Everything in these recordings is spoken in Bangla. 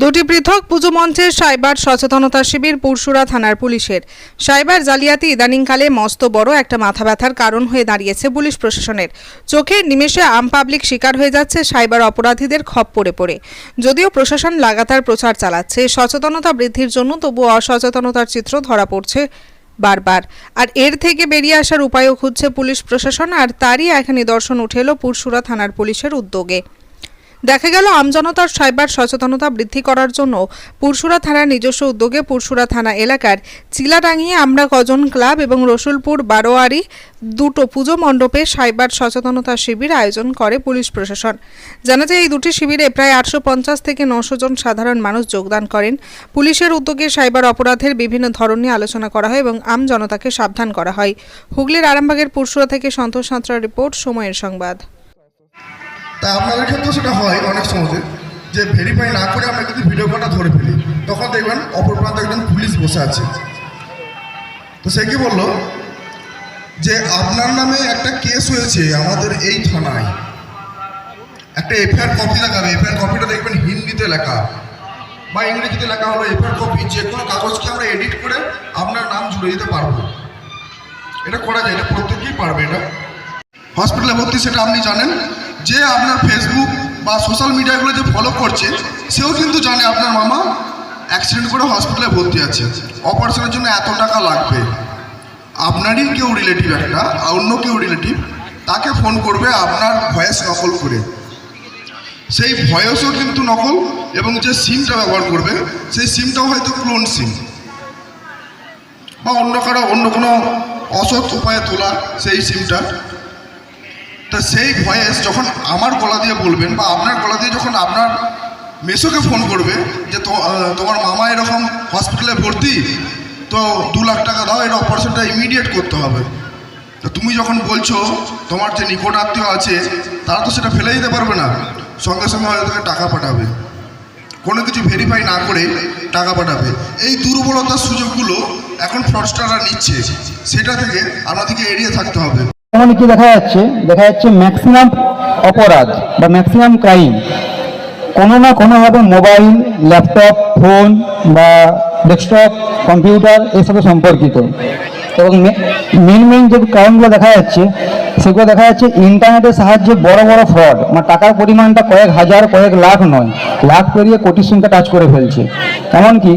দুটি পৃথক পুজো মঞ্চের সাইবার সচেতনতা শিবির পুরসুরা থানার পুলিশের। সাইবার জালিয়াতি ইদানিংকালে মস্ত বড় একটা মাথা ব্যথার কারণ হয়ে দাঁড়িয়েছে পুলিশ প্রশাসনের। চোখের নিমেষে আম পাবলিক শিকার হয়ে যাচ্ছে সাইবার অপরাধীদের খপ্পরে পড়ে যদিও প্রশাসন লাগাতার প্রচার চালাচ্ছে, সচেতনতা বৃদ্ধির জন্য তবু অসচেতনতার চিত্র ধরা পড়ছে বারবার। আর এর থেকে বেরিয়ে আসার উপায়ও খুঁজছে পুলিশ প্রশাসন, আর তারই এক নিদর্শন উঠে এলো পুরসুরা থানার পুলিশের উদ্যোগে। দেখা গেল আমজনতার সাইবার সচেতনতা বৃদ্ধি করার জন্য পুরসুরা থানার নিজস্ব উদ্যোগে পুরসুরা থানা এলাকার চিলাডাঙ্গিয়ে আমরা কজন ক্লাব এবং রসুলপুর বারোয়ারি দুটো পুজো মণ্ডপে সাইবার সচেতনতা শিবির আয়োজন করে পুলিশ প্রশাসন। জানা যায়, এই দুটি শিবিরে প্রায় আটশো পঞ্চাশ থেকে নশো জন সাধারণ মানুষ যোগদান করেন। পুলিশের উদ্যোগে সাইবার অপরাধের বিভিন্ন ধরন নিয়ে আলোচনা করা হয় এবং আম জনতাকে সাবধান করা হয়। হুগলির আরামবাগের পুরসুরা থেকে সন্তোষ সাঁতরা রিপোর্ট, সময়ের সংবাদ। তাই আপনাদের ক্ষেত্রেও সেটা হয় অনেক সহজে, যে ভেরিফাই না করে আমরা কিন্তু ভিডিও কলটা ধরে ফেলি। তখন দেখবেন অপর প্রান্তে একজন পুলিশ বসে আছে। তো সে কি বলল? যে আপনার নামে একটা কেস হয়েছে আমাদের এই থানায়। একটা এফআইআর কপি লাগাবে। এফআইআর কপিটা দেখবেন হিন্দিতে লেখা। বা ইংরেজিতে লেখা হলো এফআইআর কপি যে কোনো কাগজকে আমরা এডিট করে আপনার নাম জুড়ে দিতে পারব। এটা করা যায়, এটা প্রত্যেকেই পারবে। এটা হসপিটালে ভর্তি, সেটা আপনি জানেন। যে আপনার ফেসবুক বা সোশ্যাল মিডিয়াগুলো যে ফলো করছে, সেও কিন্তু জানে আপনার মামা অ্যাক্সিডেন্ট করে হসপিটালে ভর্তি আছে। অপারেশনের জন্য এত টাকা লাগবে। আপনারই কেউ রিলেটিভ একটা, আর অন্য কেউ রিলেটিভ তাকে ফোন করবে আপনার ভয়েস নকল করে। সেই ভয়েসও কিন্তু নকল এবং যে সিমটা ব্যবহার করবে, সেই সিমটাও হয়তো ক্লোন সিম বা অন্য কারও, অন্য কোনো অসৎ উপায়ে তোলা সেই সিমটা সেই ভয়েস যখন আমার গলা দিয়ে বলবেন বা আপনার গলা দিয়ে যখন আপনার মেসোকে ফোন করবে যে তোমার মামা এরকম হসপিটালে ভর্তি, তো দু লাখ টাকা দাও এটা অপারেশনটা ইমিডিয়েট করতে হবে। তো তুমি যখন বলছো তোমার যে নিকট আত্মীয় আছে, তারা তো সেটা ফেলে দিতে পারবে না। সঙ্গে সঙ্গে হয়তো তাকে টাকা পাঠাবে। কোনো কিছু ভেরিফাই না করে টাকা পাঠাবে। এই দুর্বলতার সুযোগগুলো এখন ফ্রডস্টাররা নিচ্ছে। সেটা থেকে আপনাদেরকে এড়িয়ে থাকতে হবে। এখন কি দেখা যাচ্ছে? দেখা যাচ্ছে ম্যাক্সিমাম অপরাধ বা ম্যাক্সিমাম ক্রাইম কোনো না কোনোভাবে মোবাইল ল্যাপটপ ফোন বা ডেস্কটপ কম্পিউটার এসবে সম্পর্কিত। এবং মেন মেন যে ক্রাইমগুলো দেখা যাচ্ছে, সেগুলো দেখা যাচ্ছে ইন্টারনেটের সাহায্যে বড় বড় ফ্রড মানে টাকার পরিমাণটা কয়েক হাজার, কয়েক লাখ নয়। লাখ পেরিয়ে কোটির সংখ্যা টাচ করে ফেলছে। এমনকি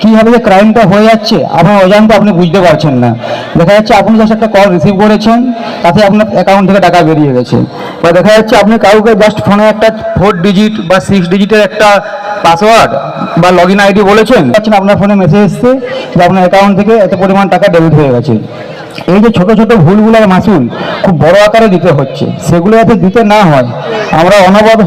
কীভাবে যে ক্রাইমটা হয়ে যাচ্ছে আপনার অজান্তে আপনি বুঝতে পারছেন না। দেখা যাচ্ছে আপনি জাস্ট একটা কল রিসিভ করেছেন, তাতে আপনার অ্যাকাউন্ট থেকে টাকা বেরিয়ে গেছে। বা দেখা যাচ্ছে আপনি কাউকে জাস্ট ফোনে একটা ফোর ডিজিট বা সিক্স ডিজিটের একটা পাসওয়ার্ড বা লগ ইন আইডি বলেছেন, পাচ্ছেন, আপনার ফোনে মেসেজ এসছে যে আপনার অ্যাকাউন্ট থেকে এত পরিমাণ টাকা ডেবিট হয়ে গেছে। এই যে ছোট ছোট ভুলগুলোর মাসুল খুব বড় আকারে দিতে হচ্ছে, সেগুলো যাতে দিতে না হয়, আমরা অনবরত